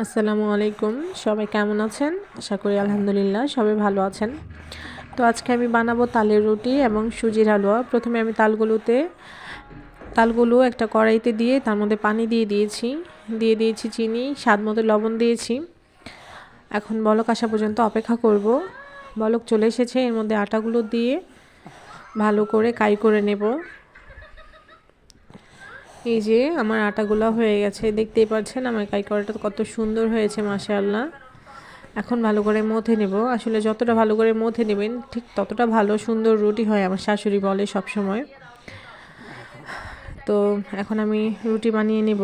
আসসালামু আলাইকুম। সবাই কেমন আছেন? আশা করি আলহামদুলিল্লাহ সবাই ভালো আছেন। তো আজকে আমি বানাবো তালের রুটি এবং সুজির হালুয়া। প্রথমে আমি তালগুলোতে, তালগুলো একটা কড়াইতে দিয়ে তার মধ্যে পানি দিয়ে দিয়েছি। দিয়ে দিয়েছি চিনি, স্বাদ মতো লবণ দিয়েছি। এখন বলক আসা পর্যন্ত অপেক্ষা করব। বলক চলে এসেছে, এর মধ্যে আটাগুলো দিয়ে ভালো করে কাই করে নেব। এই যে আমার আটাগুলো হয়ে গেছে, দেখতেই পাচ্ছেন আমার কাই করাটা কত সুন্দর হয়েছে, মাশাআল্লাহ। এখন ভালো করে মথে নেব। আসলে যতটা ভালো করে মথে নেবেন, ঠিক ততটা ভালো সুন্দর রুটি হয় আমার শাশুড়ি বলে সব সময় তো এখন আমি রুটি বানিয়ে নেব।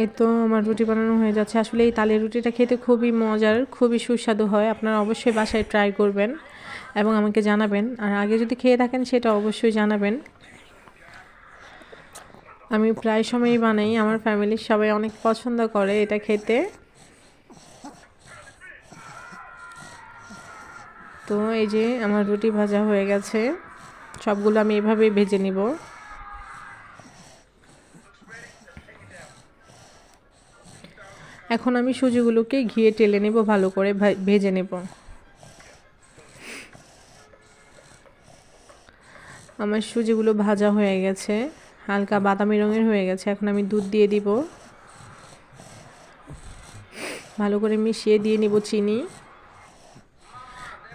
এই তো আমার রুটি বানানো হয়ে যাচ্ছে। আসলে এই তালের রুটিটা খেতে খুবই মজার, খুবই সুস্বাদু হয়। আপনারা অবশ্যই বাসায় ট্রাই করবেন। এবং আমাকে জানাবেন। আর আগে যদি খেয়ে থাকেন, সেটা অবশ্যই জানাবেন। আমি প্রায় সময়ই বানাই। আমার ফ্যামিলির সবাই অনেক পছন্দ করে এটা খেতে। তো এই যে আমার রুটি ভাজা হয়ে গেছে। সবগুলো আমি এভাবেই ভেজে নিব। এখন আমি সুজিগুলোকে ঘিয়ে টেলে নেব, ভালো করে ভেজে নেব। আমার সুজিগুলো ভাজা হয়ে গেছে। হালকা বাদামি রঙের হয়ে গেছে। এখন আমি দুধ দিয়ে দিব। ভালো করে মিশিয়ে দিয়ে নিব চিনি।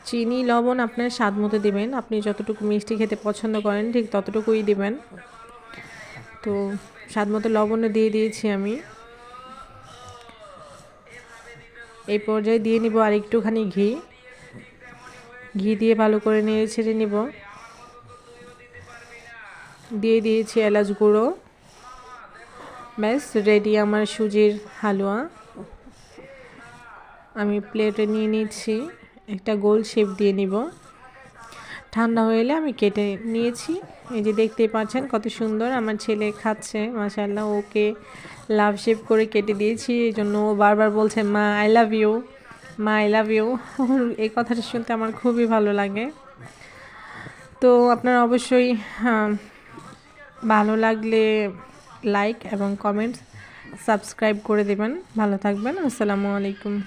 চিনি, লবণ আপনার স্বাদ মতো দেবেন। আপনি যতটুকু মিষ্টি খেতে পছন্দ করেন, ঠিক ততটুকুই দিবেন। তো স্বাদ মতো লবণও দিয়ে দিয়েছি আমি। এই পর্যায়ে দিয়ে নিব আর একটুখানি ঘি। ঘি দিয়ে ভালো করে নেড়ে ছেড়ে নিব। দিয়ে দিয়েছি এলাচ গুঁড়ো। ব্যাস রেডি আমার সুজির হালুয়া। আমি প্লেটে নিয়ে নিচ্ছি, একটা গোল শেপ দিয়ে নিব। ঠান্ডা হয়ে এলে আমি কেটে নিয়েছি। এই যে দেখতেই পাচ্ছেন কত সুন্দর আমার ছেলে খাচ্ছে মাশাল্লাহ ওকে লাভ শেপ করে কেটে দিয়েছি। এই জন্য ও বারবার বলছে, মা আই লাভ ইউ মা আই লাভ ইউ এই কথাটা শুনতে আমার খুবই ভালো লাগে। তো আপনারা অবশ্যই ভালো লাগলে লাইক এবং কমেন্টস সাবস্ক্রাইব করে দেবেন। ভালো থাকবেন। আসসালামু আলাইকুম।